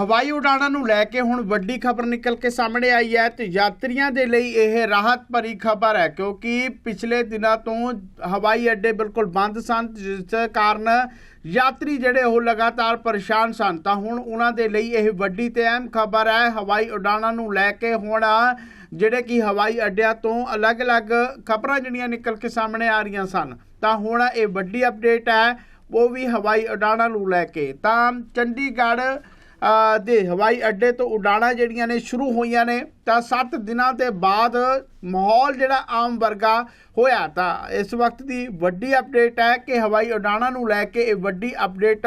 ਹਵਾਈ ਉਡਾਣਾਂ ਨੂੰ ਲੈ ਕੇ ਹੁਣ ਵੱਡੀ ਖਬਰ ਨਿਕਲ ਕੇ ਸਾਹਮਣੇ ਆਈ ਹੈ ਤੇ ਯਾਤਰੀਆਂ ਦੇ ਲਈ ਇਹ ਰਾਹਤ ਭਰੀ ਖਬਰ ਹੈ, ਕਿਉਂਕਿ ਪਿਛਲੇ ਦਿਨਾਂ ਤੋਂ ਹਵਾਈ ਅੱਡੇ ਬਿਲਕੁਲ ਬੰਦ ਸਨ, ਜਿਸ ਕਾਰਨ ਯਾਤਰੀ ਜਿਹੜੇ ਉਹ ਲਗਾਤਾਰ ਪਰੇਸ਼ਾਨ ਸਨ। ਤਾਂ ਹੁਣ ਉਹਨਾਂ ਦੇ ਲਈ ਇਹ ਵੱਡੀ ਤੇ ਅਹਿਮ ਖਬਰ ਹੈ, ਹਵਾਈ ਉਡਾਣਾਂ ਨੂੰ ਲੈ ਕੇ ਹੁਣ ਜਿਹੜੇ ਕਿ ਹਵਾਈ ਅੱਡਿਆਂ ਤੋਂ ਅਲੱਗ-ਅਲੱਗ ਖਬਰਾਂ ਜਿਹੜੀਆਂ ਨਿਕਲ ਕੇ ਸਾਹਮਣੇ ਆ ਰਹੀਆਂ ਸਨ। ਤਾਂ ਹੁਣ ਇਹ ਵੱਡੀ ਅਪਡੇਟ ਹੈ, ਉਹ ਵੀ ਹਵਾਈ ਉਡਾਣਾਂ ਨੂੰ ਲੈ ਕੇ। ਤਾਂ ਚੰਡੀਗੜ੍ਹ ਦੇ ਹਵਾਈ ਅੱਡੇ ਤੋਂ ਉਡਾਣਾਂ ਜਿਹੜੀਆਂ ਨੇ ਸ਼ੁਰੂ ਹੋਈਆਂ ਨੇ, ਤਾਂ 7 ਦਿਨਾਂ ਦੇ ਬਾਅਦ ਮਾਹੌਲ ਜਿਹੜਾ ਆਮ ਵਰਗਾ ਹੋਇਆ। ਤਾਂ ਇਸ ਵਕਤ ਦੀ ਵੱਡੀ ਅਪਡੇਟ ਹੈ ਕਿ ਹਵਾਈ ਉਡਾਣਾਂ ਨੂੰ ਲੈ ਕੇ ਇਹ ਵੱਡੀ ਅਪਡੇਟ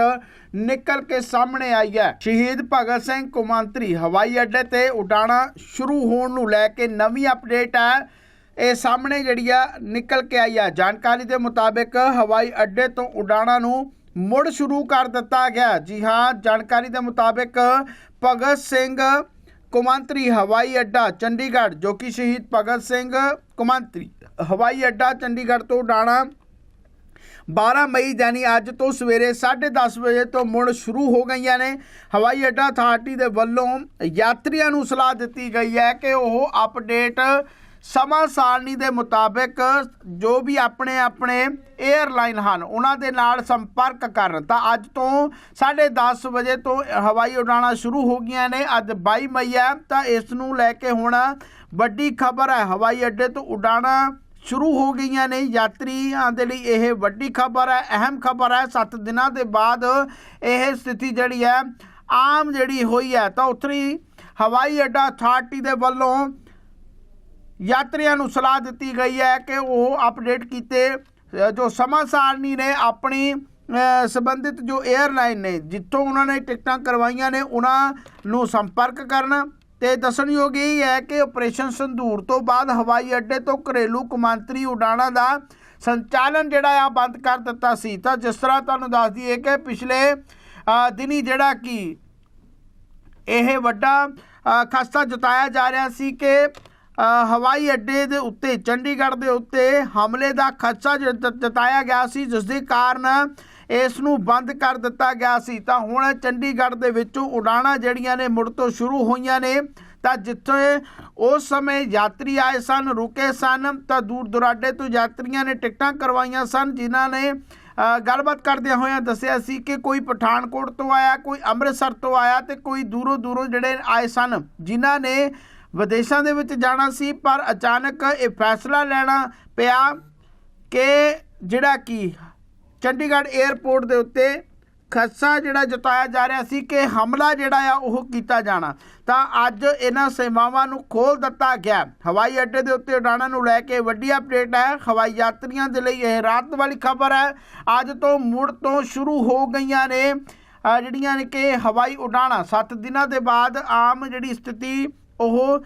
ਨਿਕਲ ਕੇ ਸਾਹਮਣੇ ਆਈ ਹੈ। ਸ਼ਹੀਦ ਭਗਤ ਸਿੰਘ ਕੁਮਾਂਤਰੀ ਹਵਾਈ ਅੱਡੇ ਤੇ ਉਡਾਣਾਂ ਸ਼ੁਰੂ ਹੋਣ ਨੂੰ ਲੈ ਕੇ ਨਵੀਂ ਅਪਡੇਟ ਹੈ। ਇਹ ਸਾਹਮਣੇ ਜਿਹੜੀ ਆ, ਨਿਕਲ ਕੇ ਆਈ ਆ। ਜਾਣਕਾਰੀ ਦੇ ਮੁਤਾਬਕ ਹਵਾਈ ਅੱਡੇ ਤੋਂ ਉਡਾਣਾਂ ਨੂੰ ਮੁੜ ਸ਼ੁਰੂ ਕਰ ਦਿੱਤਾ ਗਿਆ। ਜੀ ਹਾਂ, ਜਾਣਕਾਰੀ ਦੇ ਮੁਤਾਬਕ ਭਗਤ ਸਿੰਘ ਕੁਮਾਂਤਰੀ ਹਵਾਈ ਅੱਡਾ ਚੰਡੀਗੜ੍ਹ, ਜੋ ਕਿ ਸ਼ਹੀਦ ਭਗਤ ਸਿੰਘ ਕੁਮਾਂਤਰੀ ਹਵਾਈ ਅੱਡਾ ਚੰਡੀਗੜ੍ਹ ਤੋਂ ਉਡਾਣਾ 12 ਮਈ, ਯਾਨੀ ਅੱਜ ਤੋਂ ਸਵੇਰੇ 10:30 ਵਜੇ ਤੋਂ ਮੁੜ ਸ਼ੁਰੂ ਹੋ ਗਈਆਂ ਨੇ। ਹਵਾਈ ਅੱਡਾ ਅਥਾਰਟੀ ਦੇ ਵੱਲੋਂ ਯਾਤਰੀਆਂ ਨੂੰ ਸਲਾਹ ਦਿੱਤੀ ਗਈ ਹੈ ਕਿ ਉਹ ਅਪਡੇਟ ਸਮਾਂ ਸਾਰਣੀ ਦੇ ਮੁਤਾਬਕ ਜੋ ਵੀ ਆਪਣੇ ਆਪਣੇ 에ਅਰਲਾਈਨ ਹਨ, ਉਹਨਾਂ ਦੇ ਨਾਲ ਸੰਪਰਕ ਕਰਨ। ਤਾਂ ਅੱਜ ਤੋਂ 10:30 ਵਜੇ ਤੋਂ ਹਵਾਈ ਉਡਾਣਾਂ ਸ਼ੁਰੂ ਹੋ ਗਈਆਂ ਨੇ। ਅੱਜ 22 ਮਈ ਹੈ, ਤਾਂ ਇਸ ਨੂੰ ਲੈ ਕੇ ਹੁਣ ਵੱਡੀ ਖਬਰ ਹੈ। ਹਵਾਈ ਅੱਡੇ ਤੋਂ ਉਡਾਣਾਂ ਸ਼ੁਰੂ ਹੋ ਗਈਆਂ ਨੇ। ਯਾਤਰੀਆਂ ਦੇ ਲਈ ਇਹ ਵੱਡੀ ਖਬਰ ਹੈ, ਅਹਿਮ ਖਬਰ ਹੈ। 7 ਦਿਨਾਂ ਦੇ ਬਾਅਦ ਇਹ ਸਥਿਤੀ ਜਿਹੜੀ ਹੈ, ਆਮ ਜਿਹੜੀ ਹੋਈ ਹੈ, ਤਾਂ ਉੱਥਰੀ ਹਵਾਈ ਅੱਡਾ ਅਥਾਰਟੀ ਦੇ ਵੱਲੋਂ ਯਾਤਰੀਆਂ ਨੂੰ ਸਲਾਹ ਦਿੱਤੀ ਗਈ ਹੈ ਕਿ ਉਹ ਅਪਡੇਟ ਕੀਤੇ ਜੋ ਸਮਾਂ ਸਾਰਣੀ ਨੇ ਆਪਣੀ ਅ, ਸੰਬੰਧਿਤ ਜੋ 에ਅਰਲਾਈਨ ਨੇ ਜਿੱਥੋਂ ਉਹਨਾਂ ਨੇ ਟਿਕਟਾਂ ਕਰਵਾਈਆਂ ਨੇ ਉਹਨਾਂ ਨੂੰ ਸੰਪਰਕ ਕਰਨ ਤੇ ਦੱਸਣਯੋਗ ਇਹ ਹੈ ਕਿ ਆਪਰੇਸ਼ਨ ਸੰਧੂਰ ਤੋਂ ਬਾਅਦ ਹਵਾਈ ਅੱਡੇ ਤੋਂ ਘਰੇਲੂ ਕਮਾਂਤਰੀ ਉਡਾਣਾਂ ਦਾ ਸੰਚਾਲਨ ਜਿਹੜਾ ਆ ਬੰਦ ਕਰ ਦਿੱਤਾ ਸੀ। ਤਾਂ ਜਿਸ ਤਰ੍ਹਾਂ ਤੁਹਾਨੂੰ ਦੱਸ ਦਈਏ ਕਿ ਪਿਛਲੇ ਦਿਨੀ ਜਿਹੜਾ ਕਿ ਇਹ ਵੱਡਾ ਖਸਤਾ ਜਤਾਇਆ ਜਾ ਰਿਹਾ ਸੀ ਕਿ ਹਵਾਈ ਅੱਡੇ ਦੇ ਉੱਤੇ, ਚੰਡੀਗੜ੍ਹ ਦੇ ਉੱਤੇ ਹਮਲੇ ਦਾ ਖਦਸ਼ਾ ਜਤਾਇਆ ਗਿਆ ਸੀ ਜਿਸ ਦੇ ਕਾਰਨ ਇਸ ਨੂੰ ਬੰਦ ਕਰ ਦਿੱਤਾ ਗਿਆ ਸੀ। ਤਾਂ ਹੁਣ ਚੰਡੀਗੜ੍ਹ ਦੇ ਵਿੱਚੋਂ ਉਡਾਣਾਂ ਜਿਹੜੀਆਂ ਨੇ ਮੁੜ ਤੋਂ ਸ਼ੁਰੂ ਹੋਈਆਂ ਨੇ, ਤਾਂ ਜਿੱਥੇ ਉਸ ਸਮੇਂ ਯਾਤਰੀ ਆਏ ਸਨ, ਰੁਕੇ ਸਨ, ਤਾਂ ਦੂਰ ਦੁਰਾਡੇ ਤੋਂ ਯਾਤਰੀਆਂ ਨੇ ਟਿਕਟਾਂ ਕਰਵਾਈਆਂ ਸਨ, ਜਿਨ੍ਹਾਂ ਨੇ ਗੱਲਬਾਤ ਕਰਦਿਆਂ ਹੋਇਆਂ ਦੱਸਿਆ ਸੀ ਕਿ ਕੋਈ ਪਠਾਨਕੋਟ ਤੋਂ ਆਇਆ, ਕੋਈ ਅੰਮ੍ਰਿਤਸਰ ਤੋਂ ਆਇਆ ਤੇ ਕੋਈ ਦੂਰੋਂ ਦੂਰੋਂ ਜਿਹੜੇ ਆਏ ਸਨ, ਜਿਨ੍ਹਾਂ ਨੇ ਵਿਦੇਸ਼ਾਂ ਦੇ ਵਿੱਚ ਜਾਣਾ ਸੀ, ਪਰ ਅਚਾਨਕ ਇਹ ਫੈਸਲਾ ਲੈਣਾ ਪਿਆ ਕਿ ਜਿਹੜਾ ਕਿ ਚੰਡੀਗੜ੍ਹ 에ਅਰਪੋਰਟ ਦੇ ਉੱਤੇ ਖਦਸ਼ਾ ਜਿਹੜਾ ਜਤਾਇਆ ਜਾ ਰਿਹਾ ਸੀ ਕਿ ਹਮਲਾ ਜਿਹੜਾ ਆ ਉਹ ਕੀਤਾ ਜਾਣਾ। ਤਾਂ ਅੱਜ ਇਹਨਾਂ ਸੇਵਾਵਾਂ ਨੂੰ ਖੋਲ ਦਿੱਤਾ ਗਿਆ। ਹਵਾਈ ਅੱਡੇ ਦੇ ਉੱਤੇ ਉਡਾਣਾਂ ਨੂੰ ਲੈ ਕੇ ਵੱਡੀ ਅਪਡੇਟ ਹੈ। ਹਵਾਈ ਯਾਤਰੀਆਂ ਦੇ ਲਈ ਇਹ ਰਾਤ ਵਾਲੀ ਖਬਰ ਹੈ। ਅੱਜ ਤੋਂ ਮੁੜ ਤੋਂ ਸ਼ੁਰੂ ਹੋ ਗਈਆਂ ਨੇ ਜਿਹੜੀਆਂ ਨੇ ਕਿ ਹਵਾਈ ਉਡਾਣਾਂ। 7 ਦਿਨਾਂ ਦੇ ਬਾਅਦ ਆਮ ਜਿਹੜੀ ਸਥਿਤੀ ਉਹ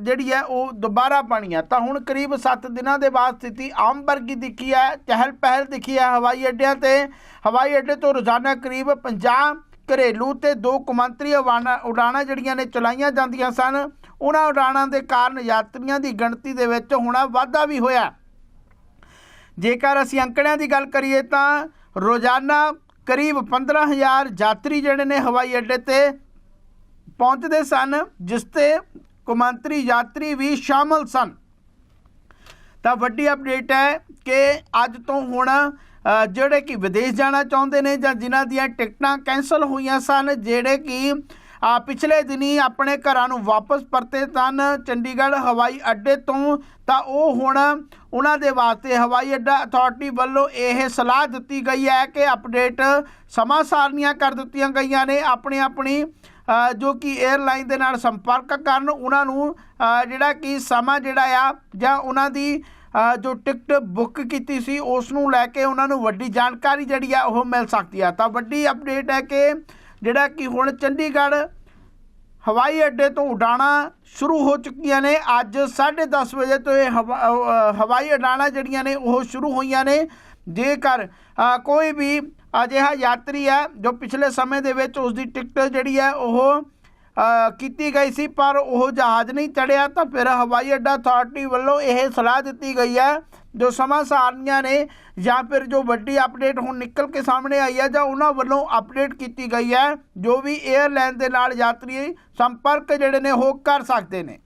ਜਿਹੜੀ ਹੈ, ਉਹ ਦੁਬਾਰਾ ਬਣੀ ਹੈ। ਤਾਂ ਹੁਣ ਕਰੀਬ 7 ਦਿਨਾਂ ਦੇ ਬਾਅਦ ਸਥਿਤੀ ਆਮ ਵਰਗੀ ਦਿਖੀ ਹੈ, ਚਹਿਲ ਪਹਿਲ ਦਿਖੀ ਹੈ ਹਵਾਈ ਅੱਡਿਆਂ ਤੇ। ਹਵਾਈ ਅੱਡੇ ਤੋਂ ਰੋਜ਼ਾਨਾ ਕਰੀਬ 50 ਘਰੇਲੂ ਤੇ ਦੋ ਕੌਮਾਂਤਰੀ ਉਡਾਣਾਂ ਜਿਹੜੀਆਂ ਨੇ ਚਲਾਈਆਂ ਜਾਂਦੀਆਂ ਸਨ, ਉਹਨਾਂ ਉਡਾਣਾਂ ਦੇ ਕਾਰਨ ਯਾਤਰੀਆਂ ਦੀ ਗਿਣਤੀ ਦੇ ਵਿੱਚ ਹੁਣ ਵਾਧਾ ਵੀ ਹੋਇਆ। ਜੇਕਰ ਅਸੀਂ ਅੰਕੜਿਆਂ ਦੀ ਗੱਲ ਕਰੀਏ ਤਾਂ ਰੋਜ਼ਾਨਾ ਕਰੀਬ 15000 ਯਾਤਰੀ ਜਿਹੜੇ ਨੇ ਹਵਾਈ ਅੱਡੇ ਤੇ ਪਹੁੰਚਦੇ ਸਨ ਜਿਸ ਤੇ ਕੌਮਾਂਤਰੀ ਯਾਤਰੀ ਵੀ ਸ਼ਾਮਲ ਸਨ। ਤਾਂ ਵੱਡੀ ਅਪਡੇਟ ਹੈ ਕਿ ਅੱਜ ਤੋਂ ਹੁਣ ਜਿਹੜੇ ਕਿ ਵਿਦੇਸ਼ ਜਾਣਾ ਚਾਹੁੰਦੇ ਨੇ ਜਾਂ ਜਿਨ੍ਹਾਂ ਦੀਆਂ ਟਿਕਟਾਂ ਕੈਂਸਲ ਹੋਈਆਂ ਸਨ ਜਿਹੜੇ ਕਿ ਅ, ਪਿਛਲੇ ਦਿਨੀ ਆਪਣੇ ਘਰਾਂ ਨੂੰ ਵਾਪਸ ਪਰਤੇ ਸਨ ਚੰਡੀਗੜ੍ਹ ਹਵਾਈ ਅੱਡੇ ਤੋਂ ਤਾਂ ਉਹ ਹੁਣ ਉਹਨਾਂ ਦੇ ਵਾਸਤੇ ਹਵਾਈ ਅੱਡਾ ਅਥਾਰਟੀ ਵੱਲੋਂ ਇਹ ਸਲਾਹ ਦਿੱਤੀ ਗਈ ਹੈ ਕਿ ਅਪਡੇਟ ਸਮਾਂ ਸਾਰਣੀਆਂ ਕਰ ਦਿੱਤੀਆਂ ਗਈਆਂ ਨੇ ਆਪਣੀ ਆਪਣੀ ਜੋ ਕਿ 에ਅਰਲਾਈਨ ਦੇ ਨਾਲ ਸੰਪਰਕ ਕਰਨ, ਉਹਨਾਂ ਨੂੰ ਜਿਹੜਾ ਕਿ ਸਮਾਂ ਜਿਹੜਾ ਆ, ਜਾਂ ਉਹਨਾਂ ਦੀ ਜੋ ਟਿਕਟ ਬੁੱਕ ਕੀਤੀ ਸੀ ਉਸ ਨੂੰ ਲੈ ਕੇ ਉਹਨਾਂ ਨੂੰ ਵੱਡੀ ਜਾਣਕਾਰੀ ਜਿਹੜੀ ਆ, ਉਹ ਮਿਲ ਸਕਦੀ ਆ। ਤਾਂ ਵੱਡੀ ਅਪਡੇਟ ਹੈ ਕਿ ਜਿਹੜਾ ਕਿ ਹੁਣ ਚੰਡੀਗੜ੍ਹ ਹਵਾਈ ਅੱਡੇ ਤੋਂ ਉਡਾਣਾਂ ਸ਼ੁਰੂ ਹੋ ਚੁੱਕੀਆਂ ਨੇ। ਅੱਜ 10:30 ਵਜੇ ਤੋਂ ਇਹ ਹਵਾ- ਹਵਾਈ ਉਡਾਣਾਂ ਜਿਹੜੀਆਂ ਨੇ, ਉਹ ਸ਼ੁਰੂ ਹੋਈਆਂ ਨੇ। ਜੇਕਰ ਕੋਈ ਵੀ ਅਜਿਹਾ ਯਾਤਰੀ ਹੈ ਜੋ ਪਿਛਲੇ ਸਮੇਂ ਦੇ ਵਿੱਚ ਉਸ ਦੀ ਟਿਕਟ ਜਿਹੜੀ ਹੈ ਉਹ ਕੀਤੀ ਗਈ ਸੀ, ਪਰ ਉਹ ਜਹਾਜ਼ ਨਹੀਂ ਚੜਿਆ ਤਾਂ ਫਿਰ ਹਵਾਈ ਅੱਡਾ ਅਥਾਰਟੀ ਵੱਲੋਂ ਇਹ ਸਲਾਹ ਦਿੱਤੀ ਗਈ ਹੈ, ਜੋ ਸਮਾਂ ਸਾਰਣੀਆਂ ਨੇ ਜਾਂ ਫਿਰ ਜੋ ਵੱਡੀ ਅਪਡੇਟ ਹੁਣ ਨਿਕਲ ਕੇ ਸਾਹਮਣੇ ਆਈ ਹੈ, ਜਾਂ ਉਹਨਾਂ ਵੱਲੋਂ ਅਪਡੇਟ ਕੀਤੀ ਗਈ ਹੈ, ਜੋ ਵੀ 에ਅਰਲਾਈਨ ਦੇ ਨਾਲ ਯਾਤਰੀ ਸੰਪਰਕ ਜਿਹੜੇ ਨੇ ਉਹ ਕਰ ਸਕਦੇ ਨੇ।